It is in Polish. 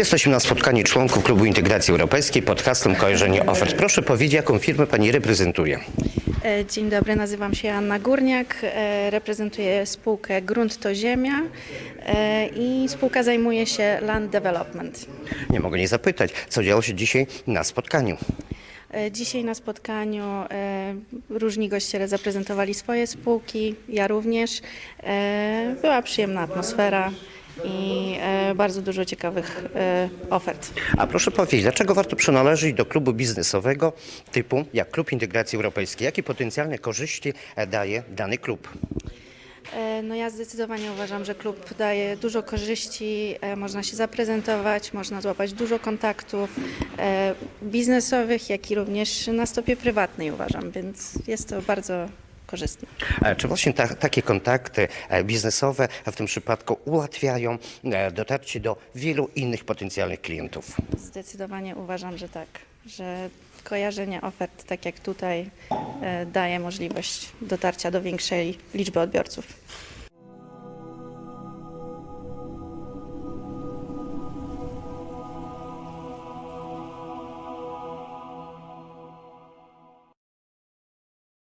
Jesteśmy na spotkaniu członków Klubu Integracji Europejskiej pod hasłem Kojarzenie Ofert. Proszę powiedzieć, jaką firmę Pani reprezentuje? E, Dzień dobry, nazywam się Anna Górniak, e, reprezentuję spółkę Grunt to Ziemia e, i spółka zajmuje się land development. Nie mogę nie zapytać, co działo się dzisiaj na spotkaniu. Dzisiaj na spotkaniu różni goście zaprezentowali swoje spółki, ja również. Była przyjemna atmosfera i e, bardzo dużo ciekawych e, ofert. A proszę powiedzieć, dlaczego warto przynależeć do klubu biznesowego typu jak Klub Integracji Europejskiej? Jakie potencjalne korzyści e, daje dany klub? No ja zdecydowanie uważam, że klub daje dużo korzyści, można się zaprezentować, można złapać dużo kontaktów biznesowych, jak i również na stopie prywatnej uważam, więc jest to bardzo korzystne. E, Czy właśnie ta, takie kontakty e, biznesowe w tym przypadku ułatwiają e, dotarcie do wielu innych potencjalnych klientów? Zdecydowanie uważam, że tak, że kojarzenie ofert, tak jak tutaj, daje możliwość dotarcia do większej liczby odbiorców.